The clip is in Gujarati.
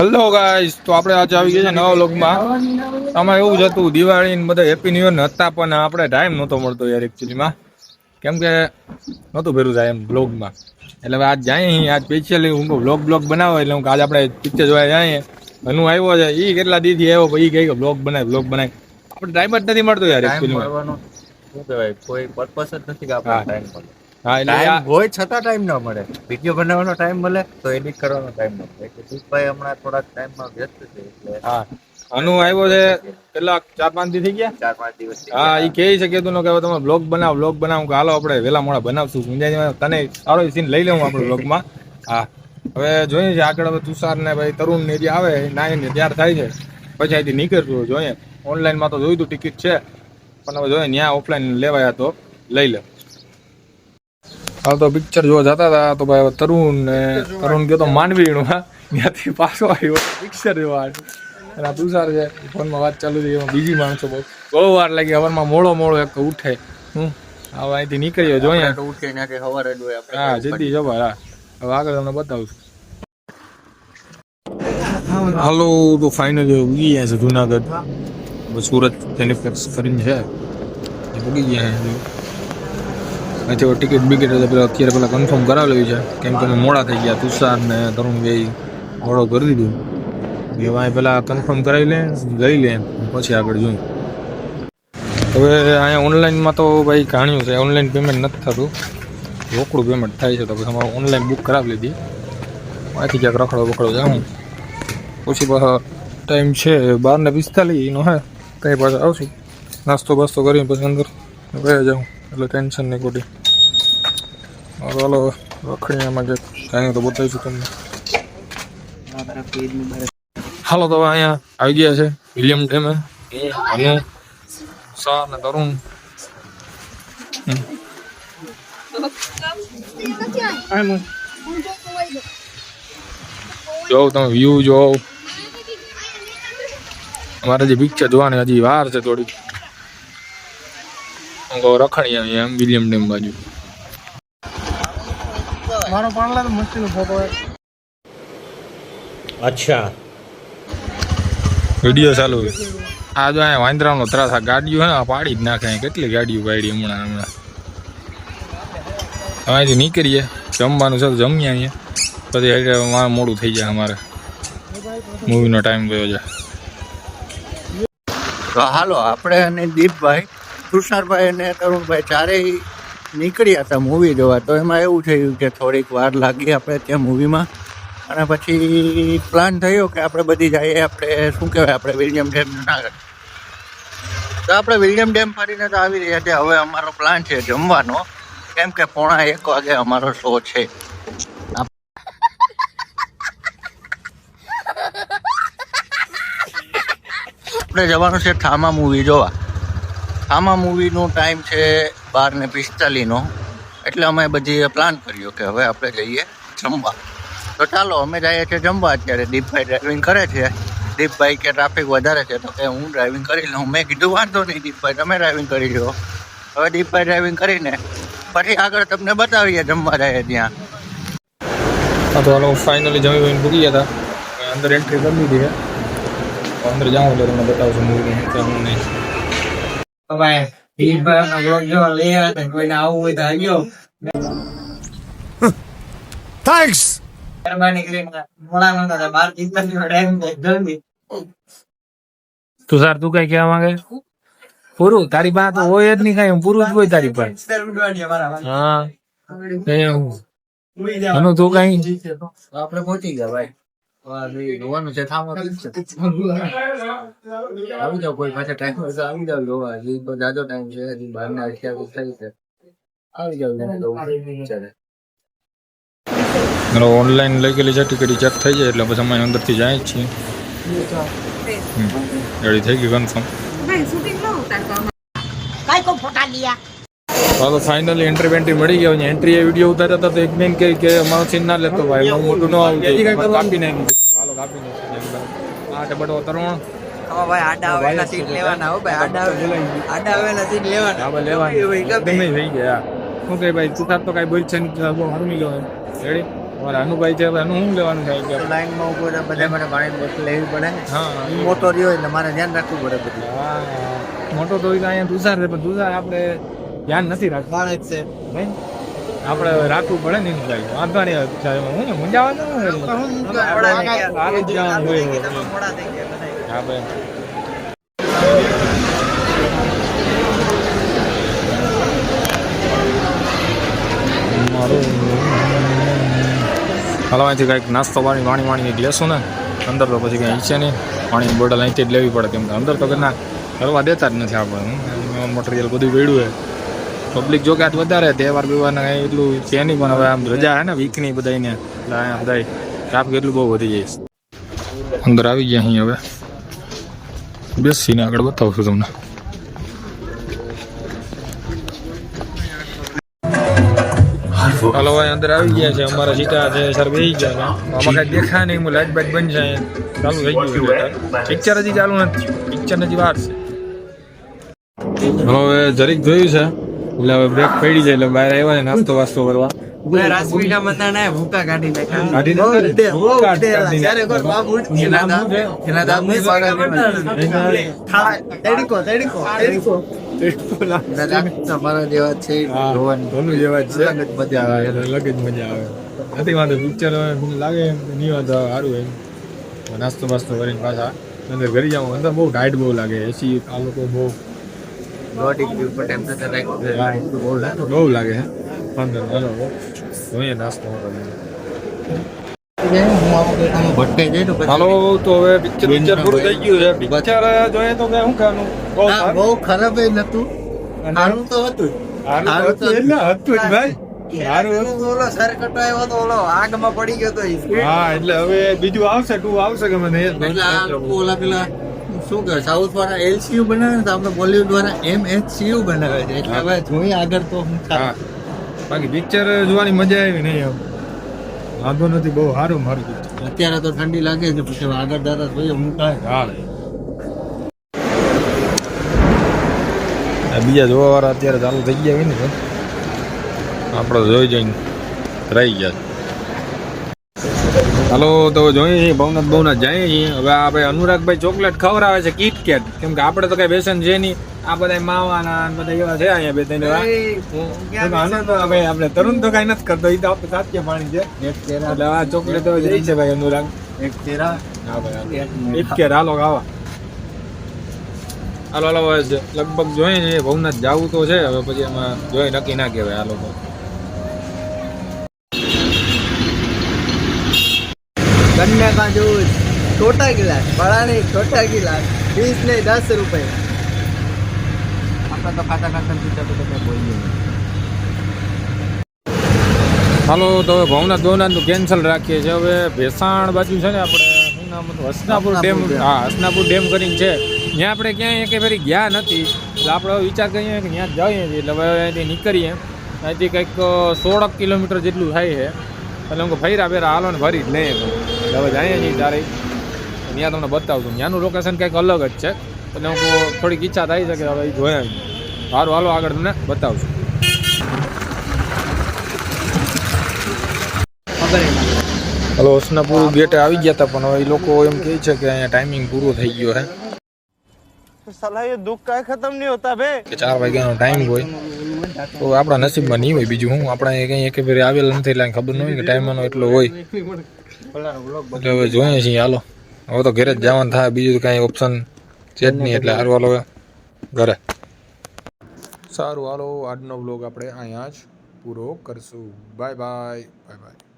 હેલો ગાઈસ તો આપણે આજે આવી ગયા છે નવા વ્લોગમાં આમાં એવું જ હતું દિવાળી ને બધા હેપી ન્યુ ઇયર હતા પણ આપણે ટાઈમ નહોતો મળતો યાર એકચ્યુઅલીમાં કેમ કે નહોતું ભેરું થાય એમ વ્લોગમાં એટલે હવે આજ જાય અહીં આજ સ્પેશિયલી હું વ્લોગ બ્લોગ બનાવો એટલે હું કે આજે આપણે પિક્ચર જોવા જઈએ. હનુ આવ્યો છે એ કેટલા દીથી આવ્યો પછી કહે કે બ્લોગ બનાય બ્લોગ બનાય. આપણે ટાઈમ જ નથી મળતો યાર એકચ્યુઅલીમાં શું કહેવાય? કોઈ પર્પસ જ નથી કે આપણે ટાઈમ મળે. હા એટલે હોય છતાં ટાઈમ ન મળે. વીડિયો બનાવવાનો ટાઈમ મળે તો એડિટ કરવાનો ટાઈમ ન મળે. એટલે દીપભાઈ હમણાં થોડાક ટાઈમમાં વ્યસ્ત છે એટલે હા. અનુ આવ્યો છે કેટલા ચાર પાંચ દિવસ થઈ ગયા? ચાર પાંચ દિવસ હા એ કહે છે કે તું કે હવે તમે બ્લોગ બનાવ બ્લોગ બનાવ. કે હાલો આપણે વેલા મોડા બનાવશું. ગુંજાઈ તને સારો સીન લઈ લઉં આપણે બ્લોગમાં હા. હવે જોઈએ છે આગળ હવે તુષાર ને ભાઈ તરુણ ને જે આવે નાઈ ને ત્યાર થાય છે. પછી અહીંથી નીકળશું જોઈએ. ઓનલાઈનમાં તો જોયું તું ટિકિટ છે. પણ હવે જોઈએ ત્યાં ઓફલાઈન લેવાયા તો લઈ લે. હાલ તો પિક્ચર જોવા જતા હતા તો ભાઈ તરુણ ને તરુણ ગયો તો માંડવીનું હા. ત્યાંથી પાછો આવ્યો પિક્ચર જોવા અને આ તુષાર છે ફોનમાં વાત ચાલુ થઈ એમાં બીજી માણસો બહુ. બહુ વાર લાગી હવારમાં મોડો મોડો એક ઉઠે. હું હવે અહીંથી નીકળ્યો જોઈએ તો ઉઠીને કે સવારે જ હોય આપણે. હા હા. હવે આગળ તમને બતાવું. હાલો તો ફાઇનલી ઉગી ગયા છે જુનાગઢ. સુરત સેનિફ્લેક્સ કરીને છે. ઉગી ગયા છે. અહીંથી ટિકિટ બિકિટ તો પેલા અત્યારે પહેલાં કન્ફર્મ કરાવી છે. કેમ કે અમે મોડા થઈ ગયા, તુષાર ને તરુણ ભાઈ મોડો કરી દીધું. એવા અહીં પેલા કન્ફર્મ કરાવી લે, લઈ લે, પછી આગળ જોઈ. હવે અહીંયા ઓનલાઈનમાં તો ભાઈ ઘાણ્યું છે. ઓનલાઈન પેમેન્ટ નથી થતું. રોકડું પેમેન્ટ થાય છે તો પછી અમારે ઓનલાઈન બુક કરાવી લીધી. અહીંથી ક્યાંક રખડો બખડો જાઉં પછી પાછા ટાઈમ છે બાર ને પિસ્તાલીસ હે કંઈ પાછા આવશું. નાસ્તો બાસ્તો કરીને પછી અંદર ગયા જાઉં. એટલે ટેન્શન નહીં ખોટી ચાલો રખડીયામાં કે કાંઈ તો બતાવીશું તમને. હાલો, તો અહીંયા આવી ગયા છે વિલિયમ ડેમે અનુ શાહ ને તરુણ. જોઉં તમે વ્યૂ જોવ અમારે જે પિક્ચર જોવાની હજી વાર છે થોડી હું રખડી આવી એમ વિલિયમ ડેમ બાજુ. મારો પાણલા તો મસ્તી ફોટો અચ્છા. વીડિયો ચાલુ. છે. આ જો અહીંયા વાંદરાનો ત્રાસ આ ગાડીઓ હે પાડી જ નાખે કેટલી ગાડીઓ પાડી હમણાં હમણાં. હવે અહીંથી નીકળીએ. જમવાનું છે તો જમીએ અહીંયા. પછી એટલે મારે મોડું થઈ જાય અમારે. મૂવીનો ટાઈમ ગયો છે. તો હાલો આપણે અને દીપભાઈ કૃષ્ણભાઈ અને તરુણભાઈ ચારેય નીકળ્યા હતા મૂવી જોવા. તો એમાં એવું થયું કે થોડીક વાર લાગી આપણે ત્યાં મૂવીમાં અને પછી પ્લાન થયો કે આપણે બધી જઈએ, આપણે શું કહેવાય, આપણે વિલિયમ ડેમ જુનાગઢ તો આપણે વિલિયમ ડેમ ફરીને તો આવી રહ્યા છે. હવે અમારો પ્લાન છે જમવાનો. કેમ કે પોણા એક વાગે અમારો શો છે. આપણે જવાનું છે થામા મૂવી જોવા. થામા મૂવીનો ટાઈમ છે બાર ને પિસ્તાલીસનો. એટલે અમે બધી પ્લાન કર્યો કે હવે આપણે જઈએ જમવા. તો ચાલો, અમે જઈએ છીએ જમવા અત્યારે. દીપભાઈ ડ્રાઇવિંગ કરે છે. દીપભાઈ કે ટ્રાફિક વધારે છે તો કે હું ડ્રાઇવિંગ કરી લઉં. મેં કીધું, વાંધો નહીં દીપભાઈ, તમે ડ્રાઇવિંગ કરી લો હવે દીપભાઈ ડ્રાઇવિંગ કરીને પછી આગળ તમને બતાવીએ જમવા જઈએ ત્યાં. તો હાલો ફાઇનલી જમી વમીને ભૂગી ગયા હતા. અંદર એન્ટ્રી કરી દીધી અંદર જાઉં એટલે તમને બતાવશું મૂવી હું છે શું નહીં ભાઈ દીપભાઈ નો બ્લોગ જો લઈ આવ્યા હતા કોઈને આવવું હોય તો Thanks! તુષાર તું કઈ કેવા માંગે? પૂરું? તારી પાસે તો હોય જ નહીં કઈ પૂરું જ હોય તારી પાસે. હા. તું કઈ? આપણે પહોંચી ગયા ભાઈ. જોવાનું આવી જાવ કોઈ પાસે ટાઈમ હોય આવી જાવ જાજો ટાઈમ છે આવી જાવ ઓનલાઈન લઈ ગયેલી છે ટિકિટ ચેક થઈ જાય એટલે પછી અમે અંદરથી જાય જ છીએ રેડી થઈ ગઈ કન્ફર્મ કાઈ કો ફોટા લિયા તો ફાઇનલી એન્ટ્રી બેન્ટ્રી મળી ગયો. ને એન્ટ્રી એ વીડિયો ઉતાર્યા હતા તો એક બેન કે કે અમારો સીન ના લેતો ભાઈ હું મોટું ન આવું કાપી નાખ્યું હાલો કાપી નાખ્યું આ ટબડો તરુણ. હવે ભાઈ આડા આવેલા સીટ લેવાના હો ભાઈ આડા આડા આવેલા સીટ લેવાના. હા ભાઈ લેવાની. ગમે થઈ ગયા. શું કહે ભાઈ તું તો કઈ બોલ છે ને બહુ હરમી ગયો રેડી અમારા અનુભાઈ છે શું લેવાનું થાય કે લાઈનમાં ઊભો રહે બધા મને પાણી બોટલ લેવી પડે. ને હા. હું મોટો રહ્યો એટલે મારે ધ્યાન રાખવું પડે બધું. હા, મોટો તો અહીંયા તુષાર છે પણ તુષાર આપણે ધ્યાન નથી રાખવાનું છે? આપણે રાખવું પડે ને એનું ભાઈ વાંધો નહીં સાહેબ હું ને મૂંઝાવાનું હોય. હા ભાઈ. હાલો અહીંથી કંઈક નાસ્તો પાણી વાણી વાણી કંઈક લેશું ને? અંદર તો પછી કંઈ ઈચ્છે નહીં. પાણીની બોટલ અહીંથી જ લેવી પડે. કેમ કે અંદર તો ઘરના કરવા દેતા જ નથી આપણે. મટીરિયલ બધું વેડ્યું છે પબ્લિક જો કે વધારે તહેવાર કંઈ એટલું છે નહીં, પણ હવે આમ રજા હે ને વીકની બધાને એટલે અહીંયા બધા ટ્રાફિક એટલું બહુ વધી જાય અંદર આવી ગયા અહીં હવે. બેસીને આગળ બતાવું છું તમને. હાલો ભાઈ અંદર આવી ગયા છે, અમારા સીટા છે, સર બેસી ગયા છે. આમાં કાંઈ દેખાય નહીં હું લાઈટ બાઈટ બંધ છે ચાલુ થઈ ગયું પિક્ચર હજી ચાલુ નથી પિક્ચર હજી વાર છે. હવે જરીક જોયું છે. એટલે હવે બ્રેક પડી જાય એટલે બહાર આવ્યા ને નાસ્તો વાસ્તો કરવા. નથી વાંધો પિક્ચર લાગે નહીં વાંધો સારું એમ. નાસ્તો બાસ્તો કરીને પાછા અંદર ઘરે જાઉં. અંદર બહુ ટાઈટ બહુ લાગે. એસી આ લોકો બહુ ઉપર રાખ્યું. હા. એટલું બહુ લાગે. બહુ લાગે હે? જોઈએ નાસ્તો. હું તો પછી- હાલો તો હવે પિક્ચર પિક્ચર પૂરું થઈ ગયું છે. પિક્ચર જોઈએ તો કે ખાનું? બહુ ખરાબ એ નતું. સારું તો હતું સારું તો એટલે હતું જ. ભાઈ. હા એટલે હવે બીજું આવશે ટુ આવશે લોકો ઓલા પેલા શું કહે સાઉથ વાળા એલસીયુ બનાવે ને તો આપણે બોલીવુડ વાળા એમ એચ સીયુ બનાવે છે. એટલે હવે જોઈએ આગળ તો બાકી પિક્ચર જોવાની મજા આવી નહીં આમ. વાંધો નથી બહુ સારું મારું અત્યારે તો ઠંડી લાગે છે પછી આગળ દાદા જોઈએ હું કાંઈ હા. બીજા જોવા વાળા અત્યારે ચાલુ થઈ ગયા હોય ને આપણે જોઈ જઈને રહી ગયા. હાલો તો જોઈએ છીએ ભવનાથ ભવનાથ જઈએ છીએ. હવે આપણે અનુરાગભાઈ ચોકલેટ ખવડાવે છે કિટકેટ કેમ કે આપણે તો કઈ બેસન છે નહીં. આ બધા માવાના બધા એવા છે અહીંયા બે ત્રણ હવે આપણે તરુણ તો કઈ નથી કરતો એ તો આપણે સાત્ય પાણી છે. એટલે આ ચોકલેટ તો જઈ છે ભાઈ અનુરાગ. એક ચહેરા હા ભાઈ એક કેર હાલો આવા હાલો હાલો લગભગ જોઈએ ભવનાથ જવું તો છે હવે પછી એમાં જોઈ નક્કી ના કહેવાય આ લોકો ગન્ને કા જૂસ છોટા ગિલાસ ભરાણી છોટા ગિલાસ વીસ ને દસ રૂપિયા તો હાલો તો હવે ભવનાથ ભવનાથનું કેન્સલ રાખીએ છીએ. હવે ભેસાણ બાજુ છે ને આપણે હસનાપુર ડેમ. હા હસનાપુર ડેમ કરીને છે. ત્યાં આપણે ક્યાંય એક ફેરી ગયા નથી. એટલે આપણે વિચાર કરીએ કે ત્યાં જઈએ એટલે હવે અહીંથી નીકળીએ. અહીંથી કંઈક સોળક કિલોમીટર જેટલું થાય છે. એટલે હું ફૈરા ફેરા હાલો ને ફરી જ લઈએ હવે જઈએ છીએ તારે. ત્યાં તમને બતાવશું ત્યાંનું લોકેશન કંઈક અલગ જ છે. એટલે હું થોડીક ઈચ્છા થઈ શકે હવે એ જોયા સારું હાલો આગળ તમને બતાવશું હલો હસનાપુર ગેટે આવી ગયા હતા પણ હવે એ લોકો એમ કહે છે કે અહીંયા ટાઈમિંગ પૂરો થઈ ગયો હે. સલાહ દુઃખ કઈ ખતમ નહીં હોતા ભાઈ. કે ચાર વાગ્યાનો ટાઈમ હોય. તો આપણા નસીબમાં નહીં હોય બીજું હું, આપણા કંઈ એક ફેરી આવેલા નથી એટલે ખબર ન હોય કે ટાઈમનો એટલો હોય. એટલે હવે જોઈએ છીએ, હાલો. હવે તો ઘરે જ જવાનું થાય, બીજું કાંઈ ઓપ્શન છે જ નહીં એટલે સારું હાલો ઘરે. સારું, હાલો, આજનો બ્લોગ આપણે અહીંયા જ પૂરો કરશું. Bye bye bye bye